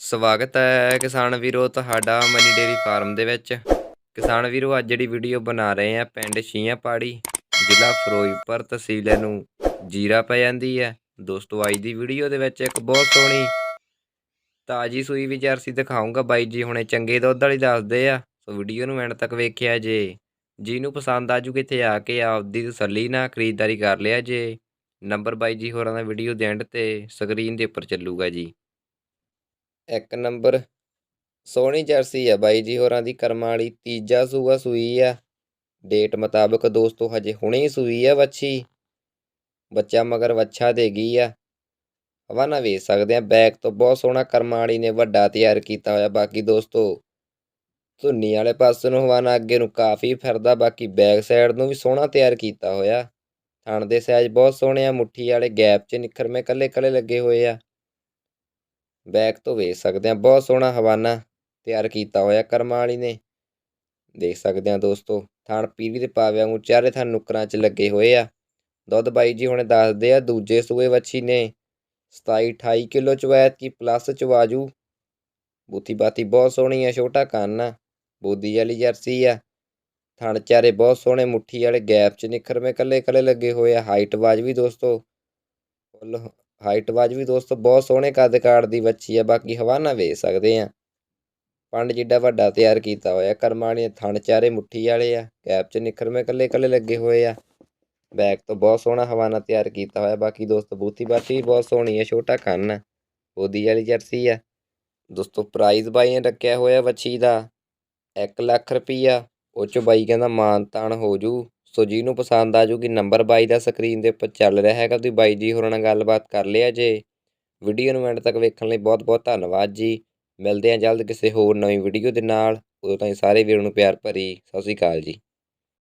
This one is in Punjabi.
ਸਵਾਗਤ ਹੈ ਕਿਸਾਨ ਵੀਰੋ ਤੁਹਾਡਾ ਮਨੀ ਡੇਰੀ ਫਾਰਮ ਦੇ ਵਿੱਚ। ਕਿਸਾਨ ਵੀਰੋ, ਅੱਜ ਜਿਹੜੀ ਵੀਡੀਓ ਬਣਾ ਰਹੇ ਆ ਪਿੰਡ ਸ਼ੀਆਂ ਪਾੜੀ ਜ਼ਿਲ੍ਹਾ ਫਿਰੋਜ਼ਪੁਰ, ਤਹਿਸੀਲ ਨੂੰ ਜੀਰਾ ਪੈ ਜਾਂਦੀ ਹੈ। ਦੋਸਤੋ, ਅੱਜ ਦੀ ਵੀਡੀਓ ਦੇ ਵਿੱਚ ਇੱਕ ਬਹੁਤ ਸੋਹਣੀ ਤਾਜੀ ਸੂਈ ਵੀ ਜਰਸੀ ਦਿਖਾਉਂਗਾ ਬਾਈ ਜੀ ਹੁਣੇ ਚੰਗੇ ਦੁੱਧ ਵਾਲੀ ਦੱਸਦੇ ਆ। ਸੋ ਵੀਡੀਓ ਨੂੰ ਐਂਡ ਤੱਕ ਵੇਖਿਆ ਜੇ। ਜਿਹਨੂੰ ਪਸੰਦ ਆ ਆਜੂ ਕਿਤੇ ਆ ਕੇ ਆਪਦੀ ਤਸੱਲੀ ਨਾਲ ਖਰੀਦਦਾਰੀ ਕਰ ਲਿਆ ਜੇ। ਨੰਬਰ ਬਾਈ ਜੀ ਹੋਰਾਂ ਦਾ ਵੀਡੀਓ ਦੇ ਐਂਡ ਤੇ ਸਕਰੀਨ ਦੇ ਉੱਪਰ ਚੱਲੂਗਾ ਜੀ। ਇੱਕ ਨੰਬਰ। ਸੋਹਣੀ ਜਰਸੀ ਆ ਬਾਈ ਜੀ, ਹੋਰਾਂ ਦੀ ਕਰਮਾਂ ਵਾਲੀ। ਤੀਜਾ ਸੂਆ ਸੂਈ ਆ। ਡੇਟ ਮੁਤਾਬਕ ਦੋਸਤੋ, ਹਜੇ ਹੁਣੇ ਹੀ ਸੂਈ ਆ ਵੱਛੀ। ਬੱਚਾ ਮਗਰ ਵੱਛਾ ਦੇ ਗਈ ਆ। ਹਵਾਨਾ ਵੇਚ ਸਕਦੇ ਆ ਬੈਕ ਤੋਂ ਬਹੁਤ ਸੋਹਣਾ ਕਰਮਾਂ ਵਾਲੀ ਨੇ ਵੱਡਾ ਤਿਆਰ ਕੀਤਾ ਹੋਇਆ। ਬਾਕੀ ਦੋਸਤੋ, ਧੁੰਨੀ ਵਾਲੇ ਪਾਸੇ ਨੂੰ ਹਵਾਨਾ ਅੱਗੇ ਨੂੰ ਕਾਫੀ ਫਿਰਦਾ। ਬਾਕੀ ਬੈਕ ਸਾਈਡ ਨੂੰ ਵੀ ਸੋਹਣਾ ਤਿਆਰ ਕੀਤਾ ਹੋਇਆ। ਥਣ ਦੇ ਸਾਈਜ਼ ਬਹੁਤ ਸੋਹਣੇ ਆ, ਮੁੱਠੀ ਵਾਲੇ ਗੈਪ 'ਚ ਨਿਖਰਵੇਂ ਕੱਲੇ ਕੱਲੇ ਲੱਗੇ ਹੋਏ ਆ। ਬੈਕ ਤੋਂ ਵੇਖ ਸਕਦੇ ਹਾਂ। ਬਹੁਤ ਸੋਹਣਾ ਹਵਾਨਾ ਤਿਆਰ ਕੀਤਾ ਹੋਇਆ ਕਰਮਾਂ ਵਾਲੀ ਨੇ। ਦੇਖ ਸਕਦੇ ਹਾਂ ਦੋਸਤੋ, ਥਣ ਪੀਲੀ ਦੇ ਪਾਵਿਆਂ ਨੂੰ ਚਾਰੇ ਥਣ ਨੁਕਰਾਂ 'ਚ ਲੱਗੇ ਹੋਏ ਆ। ਦੁੱਧ ਬਾਈ ਜੀ ਹੁਣੇ ਦੱਸਦੇ ਆ, ਦੂਜੇ ਸੂਏ ਵੱਛੀ ਨੇ। 27 28 ਕਿਲੋ ਚਵੈਤ ਕੀ ਪਲੱਸ ਚਵਾਜੂ ਬੂਥੀ ਬਾਤੀ ਬਹੁਤ ਸੋਹਣੀ ਆ, ਛੋਟਾ ਕੰਨ ਆ, ਬੋਦੀ ਵਾਲੀ ਜਰਸੀ ਆ। ਥਣ ਚਾਰੇ ਬਹੁਤ ਸੋਹਣੇ, ਮੁੱਠੀ ਵਾਲੇ ਗੈਪ 'ਚ ਨਿਖਰਵੇਂ ਕੱਲੇ ਕੱਲੇ ਲੱਗੇ ਹੋਏ ਆ। ਹਾਈਟ ਵਾਜ ਵੀ ਦੋਸਤੋ, ਫੁੱਲ ਹਾਈਟ ਵਾਜ ਵੀ ਦੋਸਤੋ ਬਹੁਤ ਸੋਹਣੇ ਕੱਦ ਕਾੜ ਦੀ ਬੱਚੀ ਆ, ਬਾਕੀ ਹਵਾਨਾ ਵੇਚ ਸਕਦੇ ਆ। ਪੰਡ ਜਿੱਡਾ ਵੱਡਾ ਤਿਆਰ ਕੀਤਾ ਹੋਇਆ, ਕਰਮਾਂ ਵਾਲੇ ਥਣ ਚਾਰੇ ਮੁੱਠੀ ਵਾਲੇ ਆ, ਕੈਪ 'ਚ ਨਿਖਰਵੇਂ ਕੱਲੇ ਕੱਲੇ ਲੱਗੇ ਹੋਏ ਆ। ਬੈਕ ਤੋਂ ਬਹੁਤ ਸੋਹਣਾ ਹਵਾਨਾ ਤਿਆਰ ਕੀਤਾ ਹੋਇਆ, ਬਾਕੀ ਦੋਸਤੋ ਬੂਥੀ ਬਾਤੀ ਵੀ ਬਹੁਤ ਸੋਹਣੀ ਆ, ਛੋਟਾ ਕੰਨ ਆ, ਬੋਦੀ ਵਾਲੀ ਜਰਸੀ ਆ। ਦੋਸਤੋ ਪ੍ਰਾਈਜ਼ ਬਾਈ ਨੇ ਰੱਖਿਆ ਹੋਇਆ ਵੱਛੀ ਦਾ 1 ਲੱਖ ਰੁਪਈਆ, ਉਹ 'ਚ ਬਾਈ ਕਹਿੰਦਾ ਮਾਨ ਤਾਨ ਹੋ ਜੂ। ਸੋ ਜਿਹਨੂੰ ਪਸੰਦ ਆ ਜੂਗੀ ਨੰਬਰ ਬਾਈ ਦਾ ਸਕਰੀਨ ਦੇ ਉੱਪਰ ਚੱਲ ਰਿਹਾ ਹੈਗਾ, ਤੁਸੀਂ ਬਾਈ ਜੀ ਹੋਰਾਂ ਨਾਲ ਗੱਲਬਾਤ ਕਰ ਲਿਆ ਜੇ। ਵੀਡੀਓ ਨੂੰ ਐਂਡ ਤੱਕ ਵੇਖਣ ਲਈ ਬਹੁਤ ਬਹੁਤ ਧੰਨਵਾਦ ਜੀ। ਮਿਲਦੇ ਹਾਂ ਜਲਦ ਕਿਸੇ ਹੋਰ ਨਵੀਂ ਵੀਡੀਓ ਦੇ ਨਾਲ। ਉਦੋਂ ਤਾਈਂ ਸਾਰੇ ਵੀਰਾਂ ਨੂੰ ਪਿਆਰ ਭਰੀ ਸਤਿ ਸ਼੍ਰੀ ਅਕਾਲ ਜੀ।